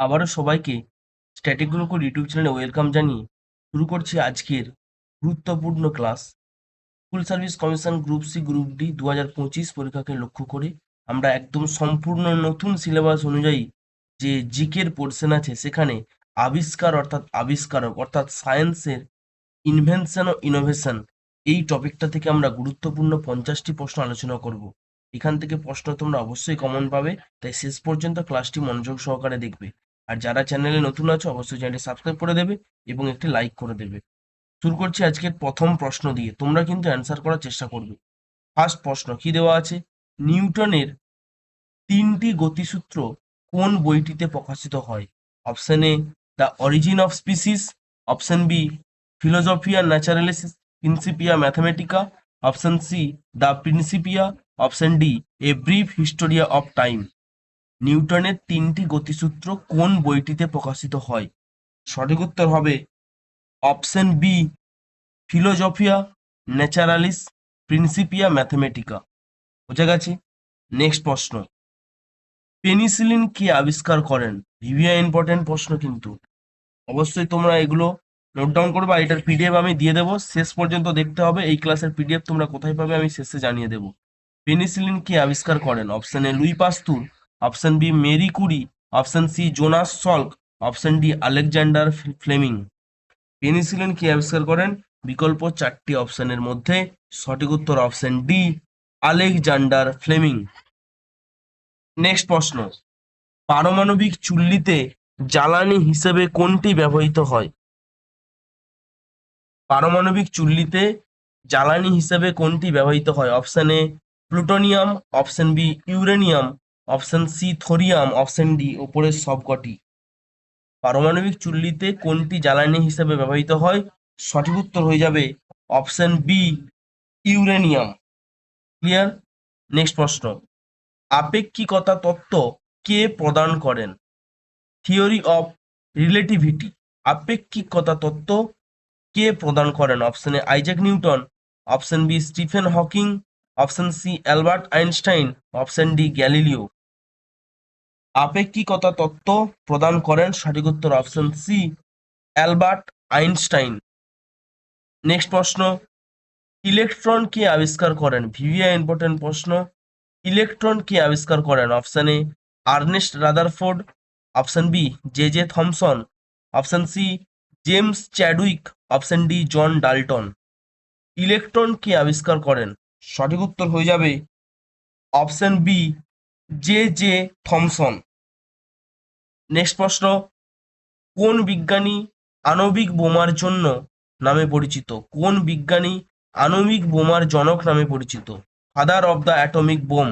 আবারও সবাইকে static Gurukul YouTube চ্যানেলে ওয়েলকাম জানিয়ে শুরু করছি আজকের গুরুত্বপূর্ণ class school service commission group C group D দু পঁচিশ পরীক্ষাকে লক্ষ্য করে আমরা একদম সম্পূর্ণ নতুন সিলেবাস অনুযায়ী যে জিকের পোর্শন আছে, সেখানে আবিষ্কার অর্থাৎ আবিষ্কারক অর্থাৎ সায়েন্সের ইনভেনশন ও ইনোভেশন এই টপিকটা থেকে আমরা গুরুত্বপূর্ণ পঞ্চাশটি প্রশ্ন আলোচনা করব। এখান থেকে প্রশ্ন তোমরা অবশ্যই কমন পাবে, তাই শেষ পর্যন্ত ক্লাসটি মনোযোগ সহকারে দেখবে। আর যারা চ্যানেলে নতুন আছো, অবশ্যই চ্যানেলটি সাবস্ক্রাইব করে দেবে এবং একটি লাইক করে দেবে। শুরু করছি আজকের প্রথম প্রশ্ন দিয়ে। তোমরা কিন্তু অ্যান্সার করার চেষ্টা করবে। ফার্স্ট প্রশ্ন কি দেওয়া আছে? নিউটনের তিনটি গতিসূত্র কোন বইটিতে প্রকাশিত হয়? Option A the origin of species option B philosophiae naturalis principia mathematica option C the principia option D a brief history of time নিউটনের তিনটি গতিসূত্র কোন বইটিতে প্রকাশিত হয়? সঠিক উত্তর হবে option B Philosophiae, Naturalis, Principia, Mathematica. বোঝা গেছে? নেক্সট প্রশ্ন। পেনিসিলিন কে আবিষ্কার করেন? ভিভিয়া ইম্পর্টেন্ট প্রশ্ন কিন্তু। অবশ্যই তোমরা এগুলো নোট ডাউন করবে আর এটার পিডিএফ আমি দিয়ে দেবো। শেষ পর্যন্ত দেখতে হবে, এই ক্লাসের পিডিএফ তোমরা কোথায় পাবে আমি শেষে জানিয়ে দেবো। পেনিসিলিন কে আবিষ্কার করেন? অপশানে Louis Pasteur. Option B Marie Curie option C Jonas Salk option D Alexander Fleming penicillin কি আবিষ্কার করেন। বিকল্প চারটি অপশনের মধ্যে সঠিক উত্তর option D Alexander Fleming next প্রশ্ন, পারমাণবিক চুল্লিতে জ্বালানি হিসেবে কোনটি ব্যবহৃত হয়? পারমাণবিক চুল্লিতে জ্বালানি হিসেবে কোনটি ব্যবহৃত হয়? Option A plutonium option B uranium option C thorium, option D ওপরের সবকটি। পারমাণবিক চুল্লিতে কোনটি জ্বালানি হিসেবে ব্যবহৃত হয়? সঠিক উত্তর হয়ে যাবে option B, uranium. Clear? Next প্রশ্ন। আপেক্ষিকতা তত্ত্ব কে প্রদান করেন? Theory of relativity. আপেক্ষিকতা তত্ত্ব কে প্রদান করেন? Option A Isaac Newton, option B Stephen Hawking, option C Albert Einstein, option D Galileo. আপেক্ষিকতা তত্ত্ব প্রদান করেন সঠিক উত্তর option C Albert Einstein. Next প্রশ্ন, ইলেকট্রন কে আবিষ্কার করেন? ভিভিয়া ইম্পর্টেন্ট প্রশ্ন। ইলেকট্রন কে আবিষ্কার করেন? Option A Ernest Rutherford. Option B J J Thomson. Option C James Chadwick. Option D John Dalton. Electron কে আবিষ্কার করেন? সঠিক উত্তর হয়ে যাবে option B J J Thomson. Next প্রশ্ন, কোন বিজ্ঞানী আণবিক বোমার জন্য নামে পরিচিত? কোন বিজ্ঞানী আণবিক বোমার জনক নামে পরিচিত? Father of the atomic bomb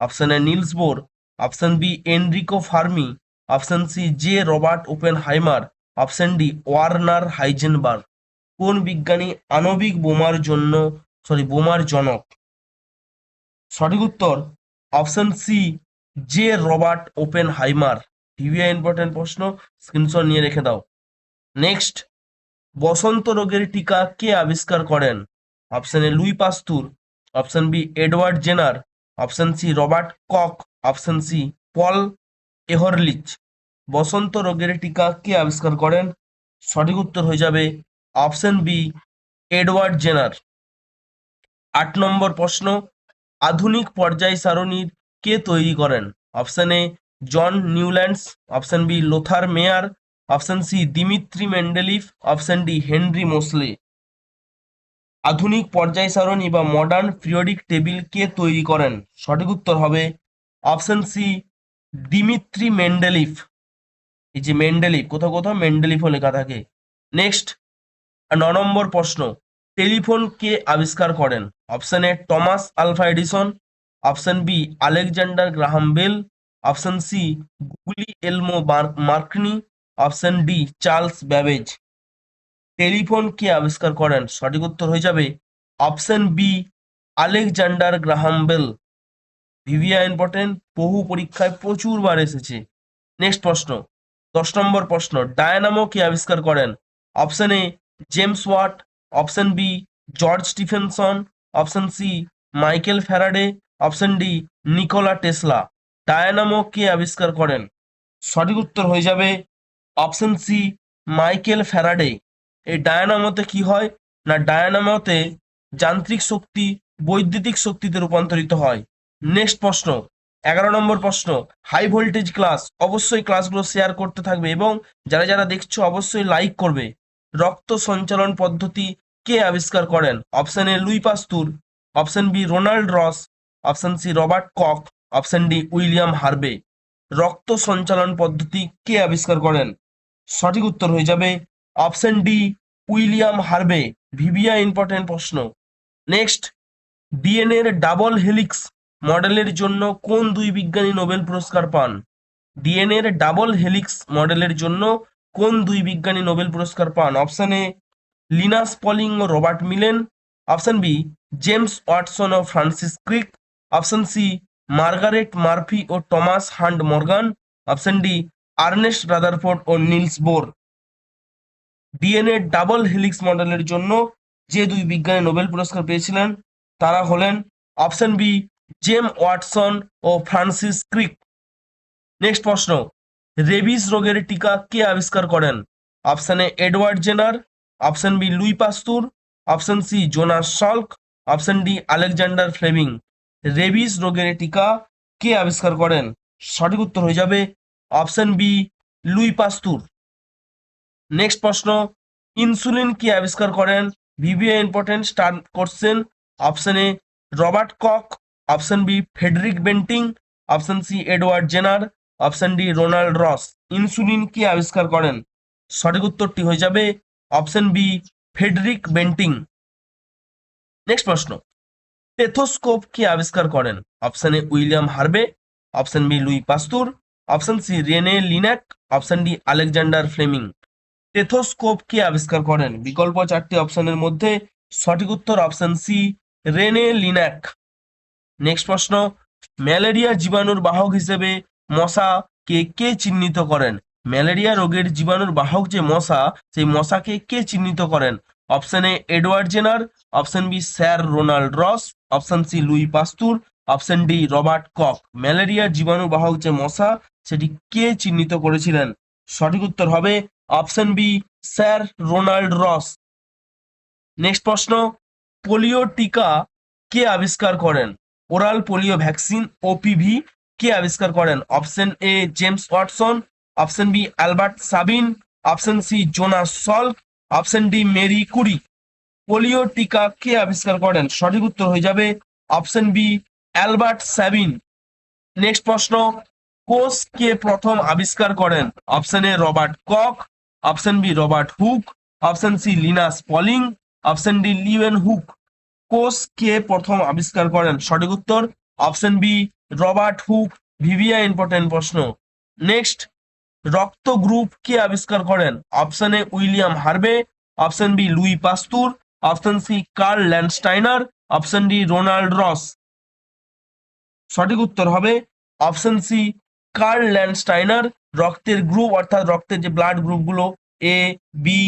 option A Niels Bohr option B Enrico Fermi option C J Robert Oppenheimer option D Werner Heisenberg কোন বিজ্ঞানী আণবিক বোমার জন্য সরি বোমার জনক? সঠিক উত্তর option C, J Robert Oppenheimer VVI important প্রশ্ন স্ক্রিনশট নিয়ে রেখে দাও। নেক্সট বসন্ত রোগের টিকা কে আবিষ্কার করেন? Option A Louis Pasteur. Option B Edward Jenner. Option C Robert Koch. Option C Paul Ehrlich. বসন্ত রোগের টিকা কে আবিষ্কার করেন? সঠিক উত্তর হয়ে যাবে অপশন বি এডওয়ার্ড জেনার। আট নম্বর প্রশ্ন আধুনিক পর্যায় সারণীর কে তৈরি করেন? Option A, John Newlands, option B, Lothar Meyer, option C, Dmitri Mendeleev, option D, Henry Moseley. আধুনিক পর্যায় সারণী বা মডার্ন পিরিয়ডিক টেবিল কে তৈরি করেন? সঠিক উত্তর হবে অপশন সি, দিমিত্রি মেন্ডেলিফ। এই যে মেন্ডেলিফ, কোথাও কোথাও মেন্ডেলিফও লেখা থাকে। নেক্সট ন নম্বর প্রশ্ন। টেলিফোন কে আবিষ্কার করেন? Option A Thomas Alva Edison option B Alexander Graham Bell option C Guglielmo Marconi option D Charles Babbage telephone কে আবিষ্কার করেন? সঠিক উত্তর হয়ে যাবে option B Alexander Graham Bell VVI important বহু পরীক্ষায় প্রচুর বার এসেছে। নেক্সট প্রশ্ন। দশ নম্বর প্রশ্ন ডায়নামো কে আবিষ্কার করেন? Option A James Watt option B George Stephenson option C Michael Faraday option D Nikola Tesla dynamo কে আবিষ্কার করেন? সঠিক উত্তর হয়ে যাবে অপশন সি মাইকেল ফ্যারাডে এই ডায়নামোতে কি হয়? না ডায়নামোতে যান্ত্রিক শক্তি, বৈদ্যুতিক শক্তিতে রূপান্তরিত হয়। নেক্সট প্রশ্ন, এগারো নম্বর প্রশ্ন হাই ভোল্টেজ ক্লাস অবশ্যই ক্লাসগুলো শেয়ার করতে থাকবে এবং যারা যারা দেখছ অবশ্যই লাইক করবে। রক্ত সঞ্চালন পদ্ধতি কে আবিষ্কার করেন? Option A Louis Pasteur, option B Ronald Ross, option C Robert Koch, option D William Harvey. রক্ত সঞ্চালন পদ্ধতি কে আবিষ্কার করেন? সঠিক উত্তর হয়ে যাবে option D William Harvey. VVI important প্রশ্ন। নেক্সট, ডিএনএ এর ডাবল হেলিক্স মডেলের জন্য কোন দুই বিজ্ঞানী নোবেল পুরস্কার পান? ডিএনএ এর ডাবল হেলিক্স মডেলের জন্য কোন দুই বিজ্ঞানী নোবেল পুরস্কার পান? Option A, Linus Pauling O Robert Millen. Option B, James Watson O Francis Crick. Option C, Margaret Murphy O Thomas Hunt Morgan. Option D, Ernest Rutherford O Niels Bohr. DNA double helix মডেলের জন্য যে দুই বিজ্ঞানী Nobel পুরস্কার পেয়েছিলেন, তারা হলেন option B, James Watson ও ফ্রান্সিস ক্রিক। নেক্সট প্রশ্ন রেবিস রোগের টিকা কে আবিষ্কার করেন? Option A Edward Jenner, option B Louis Pasteur, option C Jonas Salk option D Alexander Fleming. Rabies রোগের টিকা কে আবিষ্কার করেন? সঠিক উত্তর হয়ে যাবে option B Louis Pasteur. Next প্রশ্ন, ইনসুলিন কি আবিষ্কার করেন? ভিভিএ ইম্পর্টেন্ট স্টার্ট করছেন option A Robert Koch, option B Frederick Banting, option C Edward Jenner. Option D, Ronald Ross. Insulin কি আবিষ্কার করেন? সঠিক উত্তরটি হয়ে যাবে option B, Frederick Banting. Next প্রশ্ন। টেথোস্কোপ কি আবিষ্কার করেন? Option A, William Harvey option B, Louis Pasteur. Option C, Rene Laennec. Option D, Alexander Fleming. Stethoscope কি আবিষ্কার করেন? বিকল্প চারটি অপশনের মধ্যে সঠিক উত্তর option C, Rene Laennec. Next প্রশ্ন। ম্যালেরিয়া জীবাণুর বাহক হিসেবে মশা কে কে চিহ্নিত করেন? ম্যালেরিয়া রোগের জীবাণুর বাহক যে মশা, সেই মশাকে কে চিহ্নিত করেন? Option A Edward Jenner, option B sir Ronald Ross, option C Louis Pasteur, option D Robert Koch. ম্যালেরিয়ার জীবাণু বাহক যে মশা, সেটি কে চিহ্নিত করেছিলেন? সঠিক উত্তর হবে option B sir Ronald Ross. Next প্রশ্ন, পোলিও টিকা কে আবিষ্কার করেন? ওরাল পোলিও ভ্যাকসিন, ওপিভি কে আবিষ্কার করেন? Option A James Watson, option B Albert Sabin, option C Jonas Salk, option D Marie Curie. Polio টিকা কে আবিষ্কার করেন? সঠিক উত্তর হয়ে যাবে option B Albert Sabin. Next প্রশ্ন, কোষ কে প্রথম আবিষ্কার করেন? Option A Robert Koch, option B Robert Hooke, option C Linus Pauling, option D Leeuwenhoek. কোষ কে প্রথম আবিষ্কার করেন? সঠিক উত্তর option B Robert Hooke VVI important প্রশ্ন। নেক্সট রক্ত গ্রুপ কে আবিষ্কার করেন? Option A William Harvey option B Louis Pasteur option C Karl Landsteiner option D Ronald Ross সঠিক উত্তর হবে অপশন সি কার্ল ল্যান্ডস্টাইনার রক্তের গ্রুপ অর্থাৎ রক্তের যে blood গ্রুপগুলো A B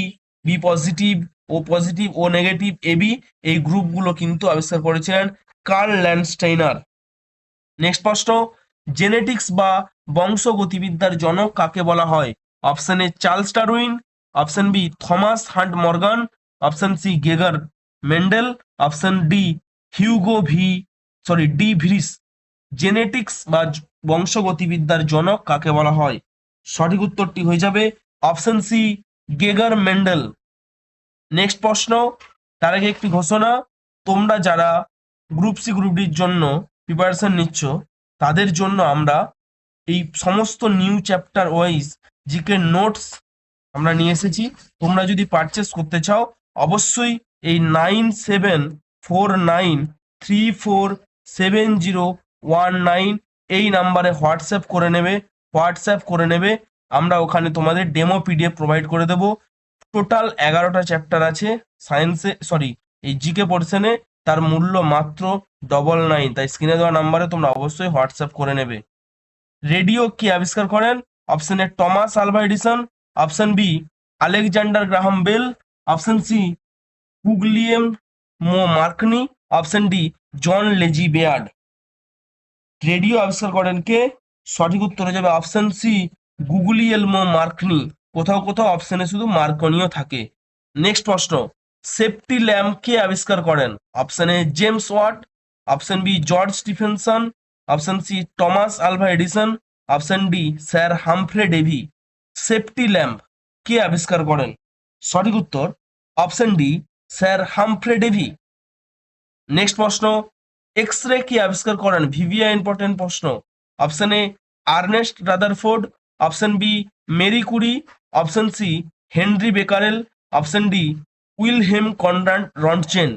B positive O positive O negative AB এই গ্রুপগুলো কিন্তু আবিষ্কার করেছিলেন কার্ল ল্যান্ডস্টাইনার নেক্সট প্রশ্ন জেনেটিক্স বা বংশগতিবিদ্যার জনক কাকে বলা হয়? Option A Charles Darwin option B Thomas Hunt Morgan option C Gregor Mendel option D Hugo V sorry de Vries genetics বা বংশগতিবিদ্যার জনক কাকে বলা হয়? সঠিক উত্তরটি হয়ে যাবে option C Gregor Mendel next প্রশ্ন, তার আগে একটি ঘোষণা, তোমরা যারা গ্রুপ সি গ্রুপ ডির জন্য প্রিপারেশন নিচ্ছ, তাদের জন্য আমরা এই সমস্ত new chapter wise GK notes আমরা নিয়ে এসেছি। তোমরা যদি পারচেস করতে চাও, অবশ্যই এই nine seven four nine three four seven zero one nine এই নাম্বারে হোয়াটসঅ্যাপ করে নেবে হোয়াটসঅ্যাপ করে নেবে। আমরা ওখানে তোমাদের ডেমো পিডিএফ প্রোভাইড করে দেব। টোটাল এগারোটা চ্যাপ্টার আছে সায়েন্সে সরি এই জিকে পোর্শনে তার মূল্য মাত্র ডবল নাইন তাই স্ক্রিনে দেওয়া নাম্বারে তোমরা অবশ্যই হোয়াটসঅ্যাপ করে নেবে। রেডিও কি আবিষ্কার করেন? Option A Thomas Alva Edison option B Alexander Graham Bell option C Guglielmo Marconi option D John Logie Baird radio আবিষ্কার করেন কে? সঠিক উত্তর হয়ে যাবে অপশন সি গুগলিয়েলমো মার্কনি কোথাও কোথাও অপশনে শুধু মার্কনিও থাকে। নেক্সট প্রশ্ন। সেফটি ল্যাম্প কে আবিষ্কার করেন? Option James Watt option B George Stephenson option C Thomas Alva Edison option D sir Humphry Davy safety lamp কে আবিষ্কার করেন? সঠিক উত্তর option D sir Humphry Davy next প্রশ্ন এক্স রে কি আবিষ্কার করেন? ভিভিয়া ইম্পর্টেন্ট প্রশ্ন। Option A Ernest Rutherford option B Marie Curie option C Henri Becquerel option D Wilhelm Conrad Roentgen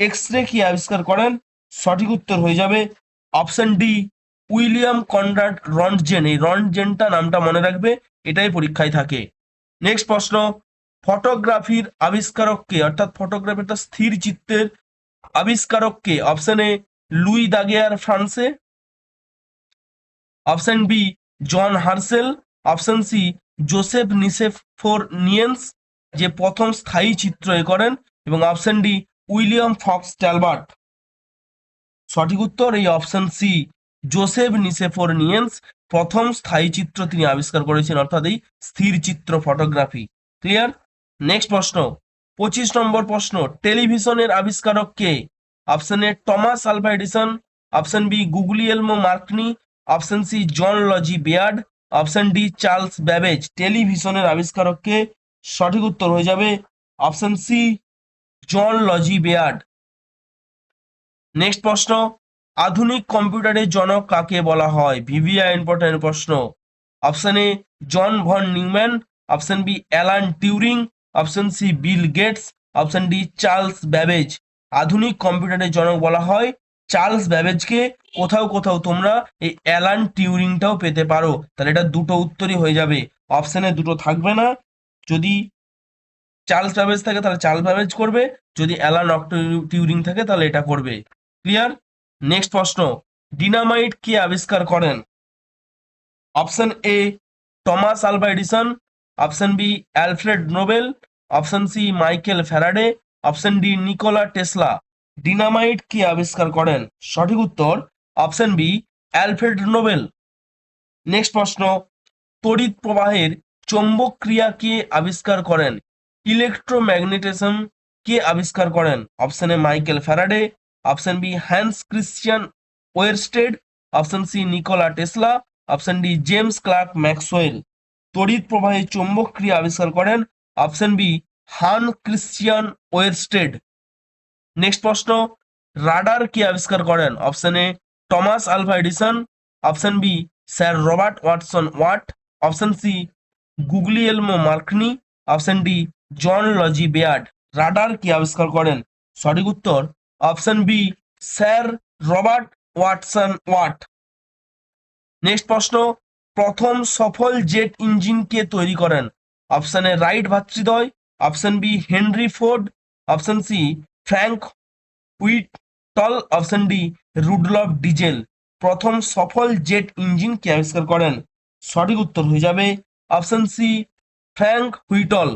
X ray কি আবিষ্কার করেন? সঠিক উত্তর হয়ে যাবে option D, William Conrad Roentgen এই রন্টজেনটা নামটা মনে রাখবে, এটাই পরীক্ষায় থাকে। নেক্সট প্রশ্ন, ফটোগ্রাফির আবিষ্কারককে অর্থাৎ ফটোগ্রাফিটা স্থির চিত্রের আবিষ্কারককে অপশন এ, লুই দাগেয়ার ফ্রান্সে। Option B, John Herschel. Option C, Joseph Nicephore Niepce যে প্রথম স্থায়ী চিত্র এ করেন এবং option D William Fox Talbot. সঠিক উত্তর এই option C Joseph Nicephore Niepce প্রথম স্থায়ী চিত্র তিনি আবিষ্কার করেছেন, অর্থাৎ এই স্থির চিত্র ফটোগ্রাফি ক্লিয়ার নেক্সট প্রশ্ন। পঁচিশ নম্বর প্রশ্ন, টেলিভিশনের আবিষ্কারক কে? Option A Thomas Alva Edison option B Guglielmo Marconi option C John Logie Baird option D Charles Babbage টেলিভিশনের আবিষ্কারক কে? সঠিক উত্তর হয়ে যাবে option C John Logie Baird next প্রশ্ন, আধুনিক কম্পিউটারের জনক কাকে বলা হয়? ভিভিয়া ইম্পর্টেন্ট প্রশ্ন। Option A John von Neumann. Option B Alan Turing. Option C Bill Gates. Option D Charles Babbage. আধুনিক কম্পিউটারের জনক বলা হয় চার্লস ব্যাবেজকে। কোথাও কোথাও তোমরা এই অ্যালান টিউরিংটাও পেতে পারো। তাহলে এটা দুটো উত্তরই হয়ে যাবে। অপশানে দুটো থাকবে না। যদি চার্লস ব্যাবেজ থাকে, তাহলে চার্লস ব্যাবেজ করবে। যদি অ্যালান টিউরিং থাকে, তাহলে এটা করবে। ক্লিয়ার নেক্সট প্রশ্ন। ডিনামাইট কে আবিষ্কার করেন? Option A Thomas Alva Edison option B Alfred Nobel option C Michael Faraday option D Nikola Tesla dynamite কে আবিষ্কার করেন? সঠিক উত্তর option B Alfred Nobel next প্রশ্ন। তড়িৎ প্রবাহের চৌম্বক ক্রিয়া কে আবিষ্কার করেন? ইলেকট্রোম্যাগনেটিজম কে আবিষ্কার করেন? Option A Michael Faraday, option B Hans Christian Oersted, option C Nikola Tesla, option D James Clerk Maxwell. তড়িৎ প্রবাহে চৌম্বক ক্রিয়া আবিষ্কার করেন, option B Hans Christian Oersted. Next প্রশ্ন, রাডার কে আবিষ্কার করেন? Option A Thomas Alva Edison, option B sir Robert Watson Watt, option C Guglielmo Marconi option D John Logie Baird. Radar কি আবিষ্কার করেন? সঠিক উত্তর option B sir Robert Watson Watt. Next প্রশ্ন, প্রথম সফল জেট ইঞ্জিন কে তৈরি করেন? Option A Wright ভাতৃদ্বয় option B Henry Ford option C Frank Whittle option D Rudolf Diesel. প্রথম সফল জেট ইঞ্জিন কে আবিষ্কার করেন? সঠিক উত্তর হয়ে যাবে option C, Frank Whittle.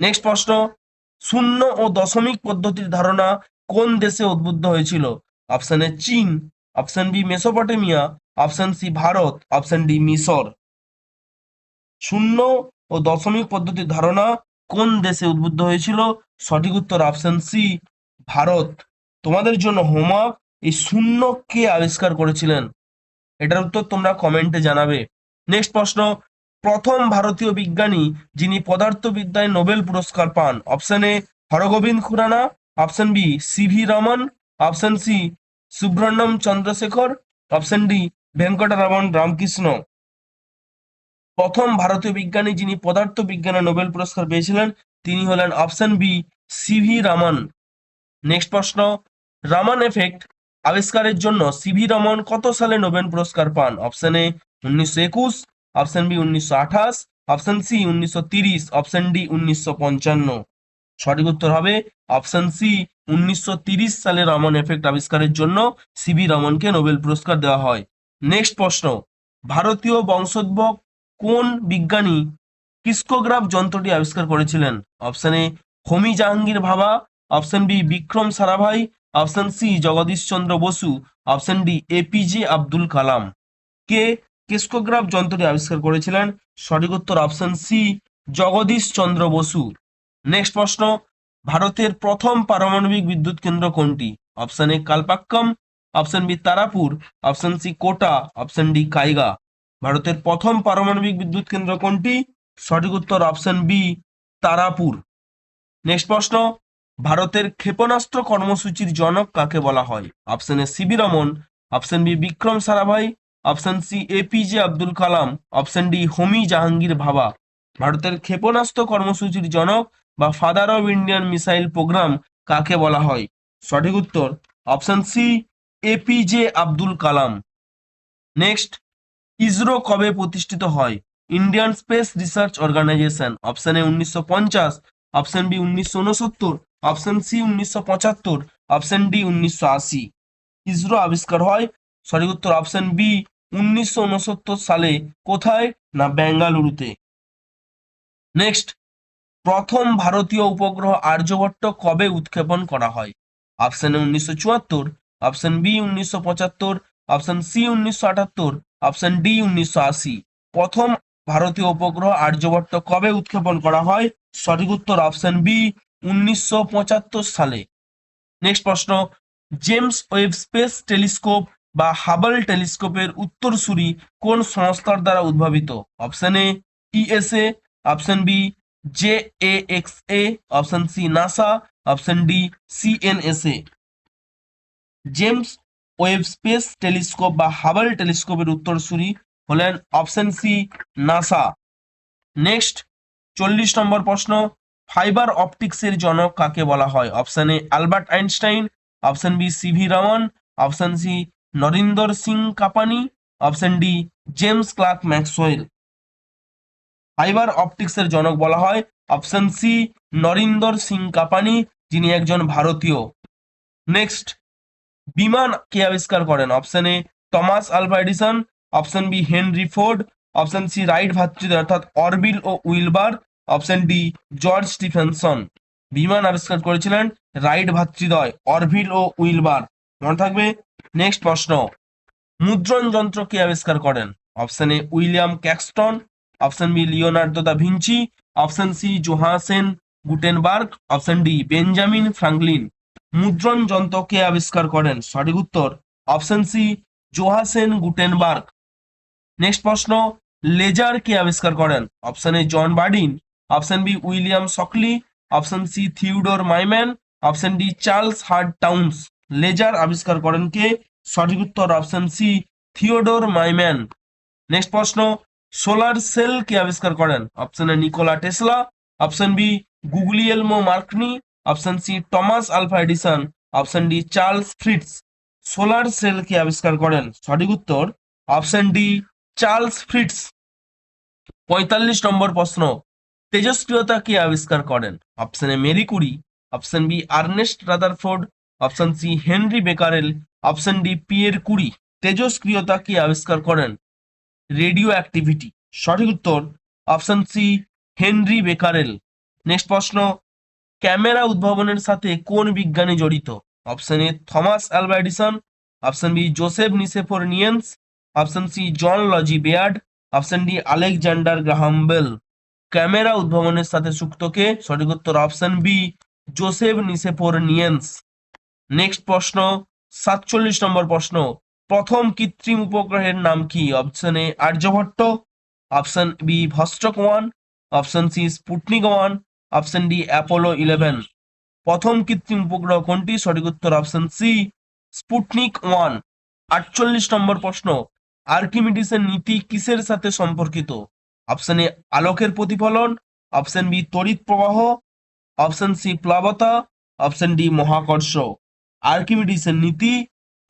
Next প্রশ্ন, শূন্য ও দশমিক পদ্ধতির ধারণা কোন দেশে উদ্বুদ্ধ হয়েছিল? অপশন এ চীন, option B Mesopotamia, option C Bharat, option D মিশর। শূন্য ও দশমিক পদ্ধতির ধারণা কোন দেশে উদ্বুদ্ধ হয়েছিল? সঠিক উত্তর অপশন সি, ভারত। তোমাদের জন্য হোমওয়ার্ক এই শূন্য কে আবিষ্কার করেছিলেন? এটার উত্তর তোমরা কমেন্টে জানাবে। নেক্সট প্রশ্ন প্রথম ভারতীয় বিজ্ঞানী যিনি পদার্থবিদ্যায় নোবেল পুরস্কার পান। Option A, Hargobind Khorana, option B, C V Raman, option C, Subrahmanyan Chandrasekhar, option D, Venkatraman Ramakrishna. প্রথম ভারতীয় বিজ্ঞানী যিনি পদার্থ বিজ্ঞানে নোবেল পুরস্কার পেয়েছিলেন, তিনি হলেন option B CV Raman. Next প্রশ্ন, রামান এফেক্ট আবিষ্কারের জন্য সিভি রমন কত সালে নোবেল পুরস্কার পান? অপশন এ, উনিশশো একুশ অপশন বি উনিশশো আঠাশ অপশন সি উনিশশো তিরিশ অপশন ডি উনিশশো পঞ্চান্ন। সঠিক উত্তর হবে অপশন সি উনিশশো তিরিশ সালে রমন এফেক্ট আবিষ্কারের জন্য সিভি রমনকে নোবেল পুরস্কার দেওয়া হয়। নেক্সট প্রশ্ন, ভারতীয় বংশোদ্ভব কোন বিজ্ঞানী কিস্কোগ্রাফ যন্ত্রটি আবিষ্কার করেছিলেন? Option A Homi Jahangir Bhabha option B Vikram Sarabhai option C Jagadish Chandra Bose option D APJ Abdul Kalam. K crescograph যন্ত্রটি আবিষ্কার করেছিলেন সঠিক উত্তর option C Jagadish Chandra Bose. Next প্রশ্ন, ভারতের প্রথম পারমাণবিক বিদ্যুৎ কেন্দ্র কোনটি? Option A Kalpakkam option B Tarapur option C Kota option D Kaiga. ভারতের প্রথম পারমাণবিক বিদ্যুৎ কেন্দ্র কোনটি? সঠিক উত্তর অপশন বি তারাপুর। নেক্সট প্রশ্ন, ভারতের ক্ষেপণাস্ত্র কর্মসূচির জনক কাকে বলা হয়? Option A CB Raman option B Vikram Sarabhai option C APJ Abdul Kalam, option D, Homi Jahangir Bhabha. ভারতের ক্ষেপণাস্ত্র কর্মসূচির জনক বা father of Indian missile programme কাকে বলা হয়? সঠিক উত্তর, option C APJ Abdul Kalam. Next, ISRO কবে প্রতিষ্ঠিত হয়? Indian Space Research Organisation option A উনিশশো পঞ্চাশ, অপশন বি উনিশশো উনসত্তর, অপশন সি উনিশশো পঁচাত্তর, অপশন ডি উনিশশো আশি। ইসরো আবিষ্কার হয় সঠিক উত্তর অপশন বি উনিশশো উনসত্তর সালে কোথায় না বেঙ্গালুরুতে? নেক্সট প্রথম ভারতীয় উপগ্রহ আর্যভট্ট কবে উৎক্ষেপণ করা হয়? অপশন এ উনিশশো চুয়াত্তর অপশন বি উনিশশো পঁচাত্তর অপশন সি উনিশশো আটাত্তর অপশন ডি উনিশশো আশি। প্রথম ভারতীয় উপগ্রহ আর্যভট্ট কবে উৎক্ষেপণ করা হয়? সঠিক উত্তর অপশন বি উনিশশো পঁচাত্তর সালে। নেক্সট প্রশ্ন জেমস ওয়েব স্পেস টেলিস্কোপ বা হাবল টেলিস্কোপের উত্তরসূরি কোন সংস্থার দ্বারা উদ্ভাবিত? Option A ESA option B J A X A option C NASA option D CNSA James Webb Space Telescope বা হাবল টেলিস্কোপের উত্তরসূরি হলেন অপশন সি নাসা নেক্সট চল্লিশ নম্বর প্রশ্ন ফাইবার অপটিক্সের জনক কাকে বলা হয়? Option A Albert Einstein option B C V Raman option C Narinder Singh Kapany, option D, James Clerk Maxwell. Fibre অপটিক্সের জনক বলা হয়। অপশন সি, নরিন্দর সিং কাপানি, যিনি একজন ভারতীয়। নেক্সট, বিমান কে আবিষ্কার করেন? Option A, Thomas Alva Edison. Option B, Henry Ford. Option C, Wright ভাতৃদ্বয়, অর্থাৎ অরবিল ও Wilbur. Option D, George Stephenson. বিমান আবিষ্কার করেছিলেন রাইট ভাতৃদ্বয় অরভিল ও উইলবার। মনে থাকবে? নেক্সট প্রশ্ন। মুদ্রণ যন্ত্র কে আবিষ্কার করেন? Option A William Caxton. Option B Leonardo da Vinci. Option C Johannes Gutenberg. Option D Benjamin Franklin. মুদ্রণ যন্ত্র কে আবিষ্কার করেন? সঠিক উত্তর option C Johannes Gutenberg. Next প্রশ্ন, লেজার কে আবিষ্কার করেন? Option A John Bardeen. Option B William Shockley option C Theodore Maiman. Option D Charles Hard Townes. Laser আবিষ্কার করেন কে? সঠিক উত্তর option C Theodore Maiman. Next প্রশ্ন, সোলার সেল কে আবিষ্কার করেন? Option A Nikola Tesla. Option B Guglielmo Marconi. Option C Thomas Alva Edison. Option D Charles Fritts solar cell কে আবিষ্কার করেন? সঠিক উত্তর অপশন ডি চার্লস ফ্রিটস পঁয়তাল্লিশ নম্বর প্রশ্ন, তেজস্ক্রিয়তা কে আবিষ্কার করেন? Option A Marie Curie. Option B Ernest Rutherford. Option C, Henri Becquerel, option D, Pierre Curie তেজস্ক্রিয়তা কে আবিষ্কার করেন? রেডিও অ্যাক্টিভিটি সঠিক উত্তর, option C, Henri Becquerel. Next প্রশ্ন, ক্যামেরা উদ্ভাবনের সাথে কোন বিজ্ঞানী জড়িত? Option A, Thomas Edison, option B, Joseph Nicephore Niepce option C, John Logie Baird, option D, Alexander Graham Bell. Camera উদ্ভাবনের সাথে সুক্তকে সঠিক উত্তর, option B, Joseph Nicephore Niepce next প্রশ্ন, সাতচল্লিশ নম্বর প্রশ্ন। প্রথম কৃত্রিম উপগ্রহের নাম কি? Option A Aryabhata. Option B Vostok one option C Sputnik one. Option D Apollo eleven প্রথম কৃত্রিম উপগ্রহ কোনটি? সঠিক উত্তর অপশন সি স্পুটনিক ওয়ান। আটচল্লিশ নম্বর প্রশ্ন, আর্কিমিডিসের নীতি কিসের সাথে সম্পর্কিত? অপশন এ আলোকের প্রতিফলন। অপশন বি তড়িৎ প্রবাহ। অপশন সি প্লাবতা। অপশন ডি মহাকর্ষ। আর্কিমিডিসের নীতি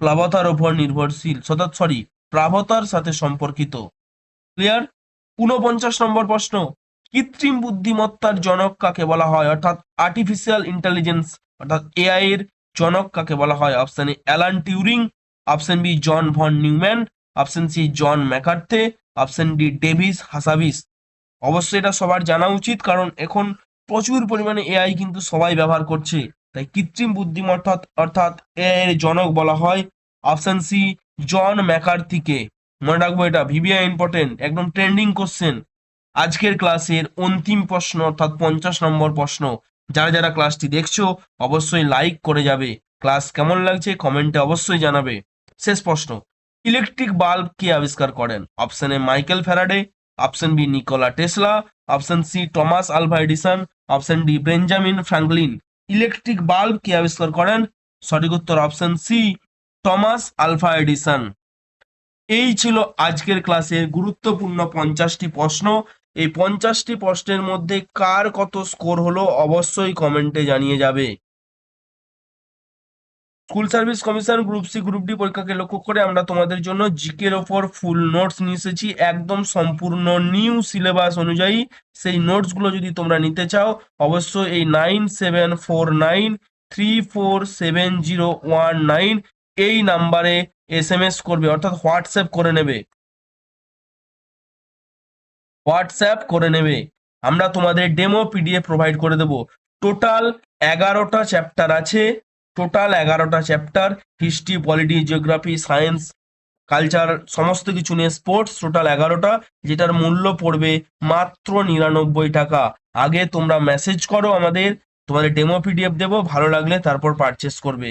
প্লাবতার উপর নির্ভরশীল। সরি প্লাবতার সাথে সম্পর্কিত। ক্লিয়ার ঊনপঞ্চাশ নম্বর প্রশ্ন। কৃত্রিম বুদ্ধিমত্তার জনক কাকে বলা হয়? অর্থাৎ আর্টিফিশিয়াল ইন্টেলিজেন্স অর্থাৎ এআই এর জনক কাকে বলা হয়? Option A Alan Turing option B John von Neumann option C John McCarthy option D Demis Hassabis অবশ্যই এটা সবার জানা উচিত, কারণ এখন প্রচুর পরিমাণে এআই কিন্তু সবাই ব্যবহার করছে। তাই কৃত্রিম বুদ্ধিমত্তা অর্থাৎ এআই এর জনক বলা হয় অপশন সি জন ম্যাকার্থিকে মনে রাখব এটা ভিভিআই ইম্পর্টেন্ট একদম ট্রেন্ডিং কোশ্চেন আজকের ক্লাসের অন্তিম প্রশ্ন, অর্থাৎ পঞ্চাশ নম্বর প্রশ্ন। যারা যারা ক্লাসটি দেখছ, অবশ্যই লাইক করে যাবে। ক্লাস কেমন লাগছে কমেন্টে অবশ্যই জানাবে। শেষ প্রশ্ন ইলেকট্রিক বাল্ব কে আবিষ্কার করেন? Option A Michael Faraday option B Nikola Tesla option C Thomas Alva Edison option D Benjamin Franklin electric bulb কে আবিষ্কার করেন? সঠিক উত্তর option C Thomas Alva Edison এই ছিল আজকের ক্লাসের গুরুত্বপূর্ণ পঞ্চাশটি প্রশ্ন। এই পঞ্চাশটি প্রশ্নের মধ্যে কার কত স্কোর হলো অবশ্যই কমেন্টে জানিয়ে যাবে। School service commission group C, group D পরীক্ষাকে লক্ষ্য করে আমরা তোমাদের জন্য জিকের ওপর ফুল নোটস নিয়ে এসেছি। একদম সম্পূর্ণ নিউ সিলেবাস অনুযায়ী সেই নোটসগুলো যদি তোমরা নিতে চাও, অবশ্যই এই nine seven four nine three four seven zero one nine এই নাম্বারে এস এম এস করবে, অর্থাৎ হোয়াটসঅ্যাপ করে নেবে। হোয়াটসঅ্যাপ করে নেবে। আমরা তোমাদের ডেমো পিডিএফ প্রোভাইড করে দেব। টোটাল এগারোটা চ্যাপ্টার আছে। টোটাল এগারোটা chapter history polity geography science culture সমস্ত কিছু নিয়ে স্পোর্টস টোটাল এগারোটা, যেটার মূল্য পড়বে মাত্র নিরানব্বই টাকা। আগে তোমরা মেসেজ করো আমাদের, তোমাদের ডেমো পিডিএফ দেবো, ভালো লাগলে তারপর পারচেস করবে।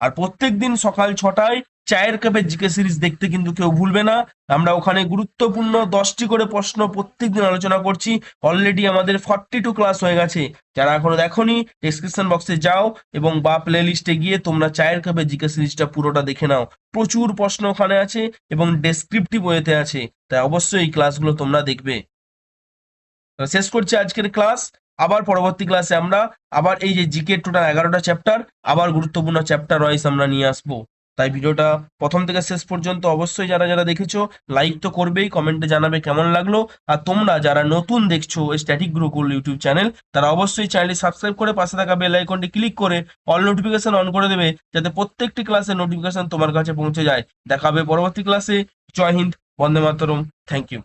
আর প্রত্যেক দিন সকাল ছটায় চায়ের কাপের জিকে সিরিজ দেখতে কিন্তু কেউ ভুলবে না। আমরা ওখানে গুরুত্বপূর্ণ দশটি করে প্রশ্ন প্রত্যেকদিন আলোচনা করছি। অলরেডি আমাদের ফর্টি টু ক্লাস হয়ে গেছে। যারা এখনও দেখোনি ডিসক্রিপশন বক্সে যাও এবং বা প্লে লিস্টে গিয়ে তোমরা চায়ের কাপের জিকে সিরিজটা পুরোটা দেখে নাও। প্রচুর প্রশ্ন ওখানে আছে এবং ডেসক্রিপটিভ ওয়েতে আছে। তাই অবশ্যই এই ক্লাসগুলো তোমরা দেখবে। শেষ করছি আজকের ক্লাস আবার পরবর্তী ক্লাসে আমরা, আবার এই যে জিকে টোটাল এগারোটা চ্যাপ্টার আবার গুরুত্বপূর্ণ চ্যাপ্টার ওয়াইজ আমরা নিয়ে আসব। তাই ভিডিওটা প্রথম থেকে শেষ পর্যন্ত অবশ্যই যারা যারা দেখেছ লাইক তো করবেই কমেন্টে জানাবে কেমন লাগল। আর তোমরা যারা নতুন দেখছ স্ট্যাটিক গ্রুকুল ইউটিউব চ্যানেল তারা অবশ্যই চ্যানেলটি সাবস্ক্রাইব করে পাশে থাকা বেল আইকনটি ক্লিক করে অল নোটিফিকেশন অন করে দেবে, যাতে প্রত্যেকটি ক্লাসের নোটিফিকেশন তোমার কাছে পৌঁছে যায়। দেখাবে পরবর্তী ক্লাসে জয় হিন্দ, বন্দে মাতরম। Thank you